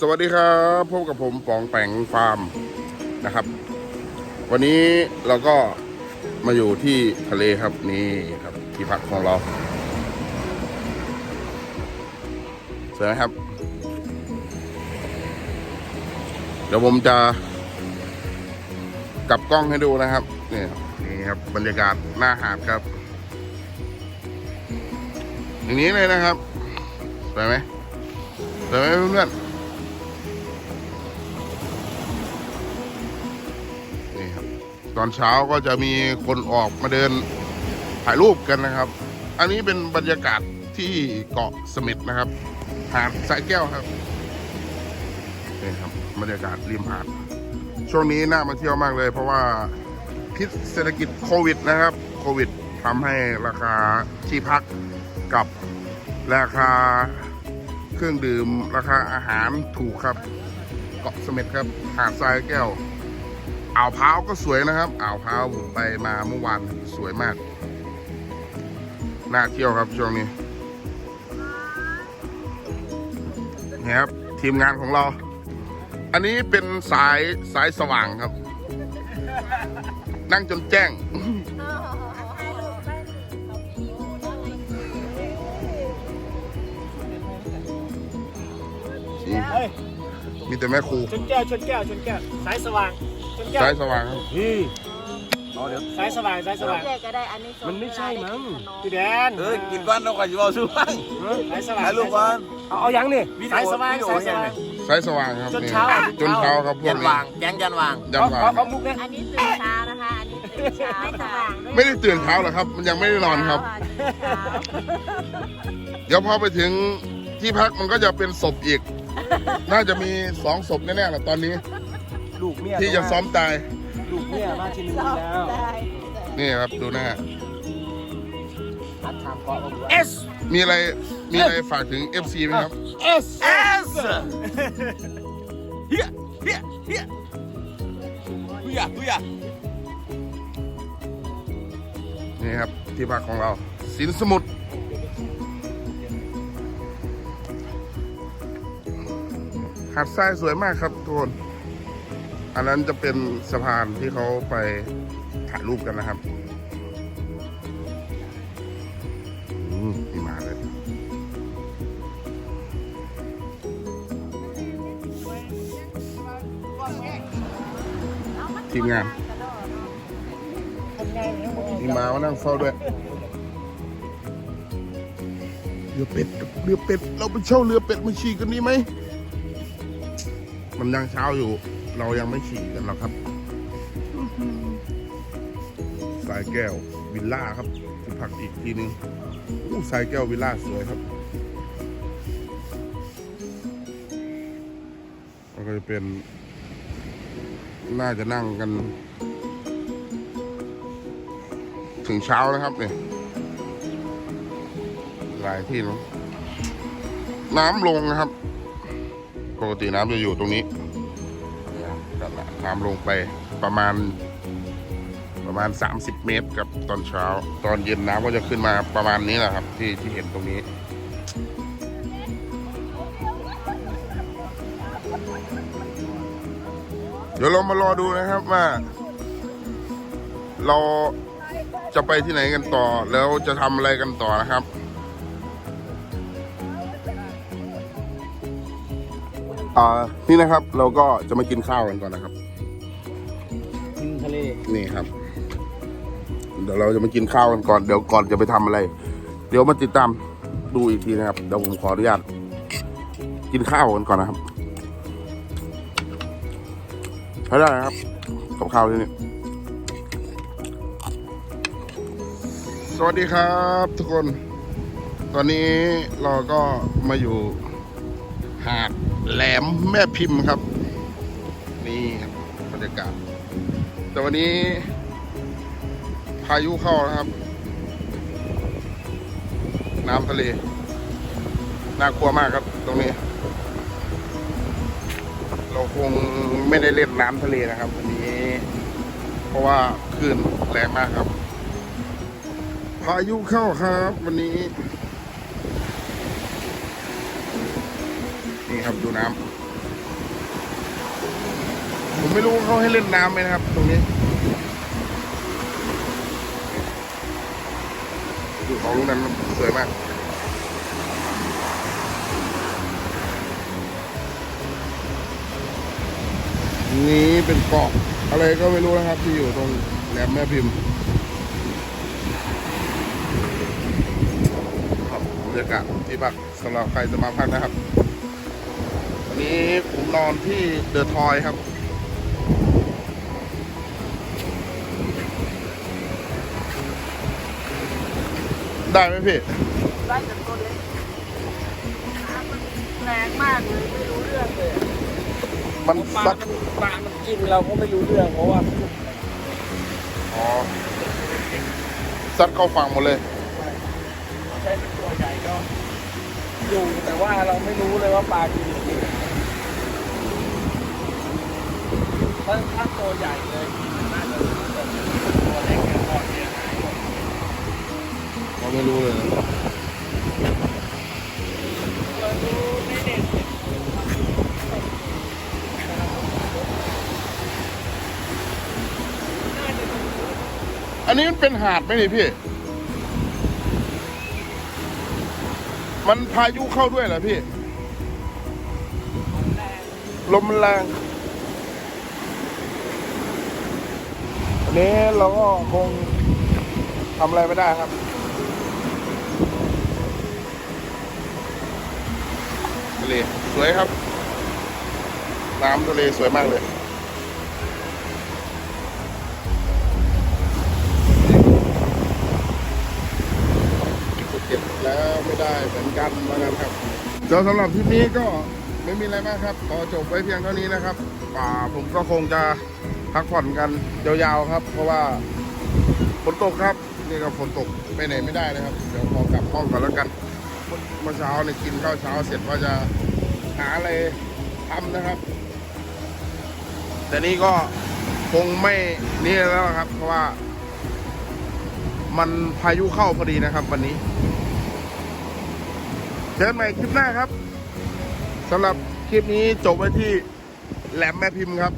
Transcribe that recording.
สวัสดีครับพบกับผมปองแปงฟาร์มนะครับ วันนี้เราก็มาอยู่ที่ทะเลครับนี่ครับที่พักของเราสวยไหมครับ เดี๋ยวผมจะกลับกล้องให้ดูนะครับนี่นี่ครับบรรยากาศหน้าหาดครับ อย่างนี้เลยนะครับสวยไหมสวยไหมเพื่อนๆ ตอนเช้าก็จะมีคนออกมาเดินถ่ายรูปกันนะครับ อันนี้เป็นบรรยากาศที่เกาะเสม็ดนะครับ หาดสายแก้วครับนี่ครับบรรยากาศริมหาด ช่วงนี้น่ามาเที่ยวมากเลย เพราะว่าพิษเศรษฐกิจโควิดนะครับ โควิดทำให้ราคาที่พักกับราคาเครื่องดื่ม ราคาอาหารถูกครับ เกาะเสม็ดครับ หาดทรายแก้ว อ่าวพร้าวก็สวยนะครับ อ่าวพร้าวผมไปมาเมื่อวานสวยมาก น่าเที่ยวครับช่วงนี้นี่ครับทีมงานของเรา อันนี้เป็นสายสายสว่างครับ นั่งจนแจ้งเฮ้ยมีแต่แม่ครูชนแก้วชนแก้วชนแก้วสายสว่างชนแก้ว สายสว่างครับนี่สายสว่างสายสว่าง แยกก็ได้อันนี้มันไม่ใช่มั้ง พี่แดนเออกินก้อนเราก่อนจะเอาซื้อบ้างสายสว่างถ่ายรูปก่อน เอาเอายังนี่วิดีโอสายสว่างวิดีโอสายสว่าง สายสว่างครับจนนี่เช้า จนเช้าครับพวยักนนี้วาง แกงยันวาง ยันขอวาของขอมุกนะอันนี้ตื่นเช้านะคะ อันนี้ตื่นเช้าไม่สว่างด้วยไม่ได้ตื่นเช้าหรอกครับ มันยังไม่ได้นอนครับ เดี๋ยวพอไปถึงที่พักมันก็จะเป็นศพอีก น่าจะมีสองศพแน่ๆแหละตอนนี้ ลูกเมียที่จะซ้อมตาย ลูกเมียมาที่นี่แล้วนี่ครับดูหน้าอัดถามขอเอสมีอะไรมีอะไรฝากถึง FC ไหมครับเอสเอสเฮียเฮียเฮียตุยะตุยะนี่ครับที่พักของเรา สินสมุทรหาดทรายสวยมากครับทุกคน อันนั้นจะเป็นสะพานที่เขาไปถ่ายรูปกันนะครับอืมนี่มาเลยทีมงานนี่มามานั่งเฝ้าด้วยเรือเป็ดเรือเป็ด เราไปเช่าเรือเป็ดมาฉี่กันดีไหม มันยังเช้าอยู่ เรายังไม่ฉี่กันหรอกครับ สายแก้ววิลล่าครับที่พักอีกทีนึงอู้สายแก้ววิลล่าสวยครับมันก็จะเป็น น่าจะนั่งกัน ถึงเช้านะครับเนี่ยหลายที่นะน้ำลงนะครับ ปกติน้ำจะอยู่ตรงนี้ น้ำลงไปประมาณประมาณ 30 เมตรครับตอนเช้า ตอนเย็นน้ำก็จะขึ้นมาประมาณนี้แหละครับ ที่ที่เห็นตรงนี้ เดี๋ยวเรามารอดูนะครับว่า เราจะไปที่ไหนกันต่อ แล้วจะทำอะไรกันต่อนะครับอ่านี่นะครับเราก็จะมากินข้าวกันก่อนนะครับ นี่ครับ เดี๋ยวเราจะมากินข้าวกันก่อน เดี๋ยวก่อนจะไปทำอะไร เดี๋ยวมาติดตามดูอีกทีนะครับ เดี๋ยวผมขออนุญาตกินข้าวกันก่อนนะครับใช้ได้นะครับกับข้าวที่นี่ สวัสดีครับทุกคน ตอนนี้เราก็มาอยู่หาดแหลมแม่พิมพ์ครับ นี่ครับบรรยากาศ แต่วันนี้พายุเข้านะครับ น้ำทะเล น่ากลัวมากครับตรงนี้ เราคงไม่ได้เล่นน้ำทะเลนะครับวันนี้ เพราะว่าคลื่นแรงมากครับ พายุเข้าครับ วันนี้ นี่ครับดูน้ำ ผมไม่รู้เขาให้เล่นน้ำไหมนะครับ ตรงนี้ดูของลูกนั้นสวยมากนี้เป็นเกาะอะไรก็ไม่รู้นะครับ ที่อยู่ตรงแหลมแม่พิมพ์บบรรยากาศที่พักสำหรับใครจะมาพักนะครับ วันนี้ผมนอนที่เดอะทอยครับ ได้ไหมพี่ ได้จากตัวเล็กน้ำมันแรงมากเลยไม่รู้เรื่องเลยมันปลาซัดมันปลามันกินเราก็ไม่รู้เรื่องเพราะว่าอ๋อซัดเข้าฝั่งหมดเลย ใช้เป็นตัวใหญ่ก็ อยู่แต่ว่าเราไม่รู้เลยว่าปลากินจริงถ้าถ้าตัวใหญ่เลยกินมันน่าจะรู้แต่ตัวเล็กเนี่ยก่อนเนี่ยหายหมด เราไม่รู้เลยอันนี้มันเป็นหาดไหมนี่พี่ มันพายุเข้าด้วยเหรอพี่ ลมแรง อันนี้เราก็คงทำอะไรไม่ได้ครับะเลสวยครับ น้ำทะเลสวยมากเลยเก็บแล้วไม่ได้เหมือนกันแล้วกันครับเดี๋ยวสำหรับทริปนี้ก็ไม่มีอะไรมากครับขอจบไว้เพียงเท่านี้นะครับป่าผมก็คงจะพักผ่อนกันยาวๆครับ เพราะว่าฝนตกครับ นี่ก็ฝนตกไปไหนไม่ได้นะครับ เดี๋ยวขอกลับห้องก่อนแล้วกัน เมื่อเช้าเนี่ยกินข้าวเช้าเสร็จว่าจะหาอะไรทำนะครับ แต่นี่ก็คงไม่นี่แล้วครับ เพราะว่า มันพายุเข้าพอดีนะครับ วันนี้เจอกันใหม่คลิปหน้าครับสำหรับคลิปนี้จบไว้ที่แหลมแม่พิมพ์ครับ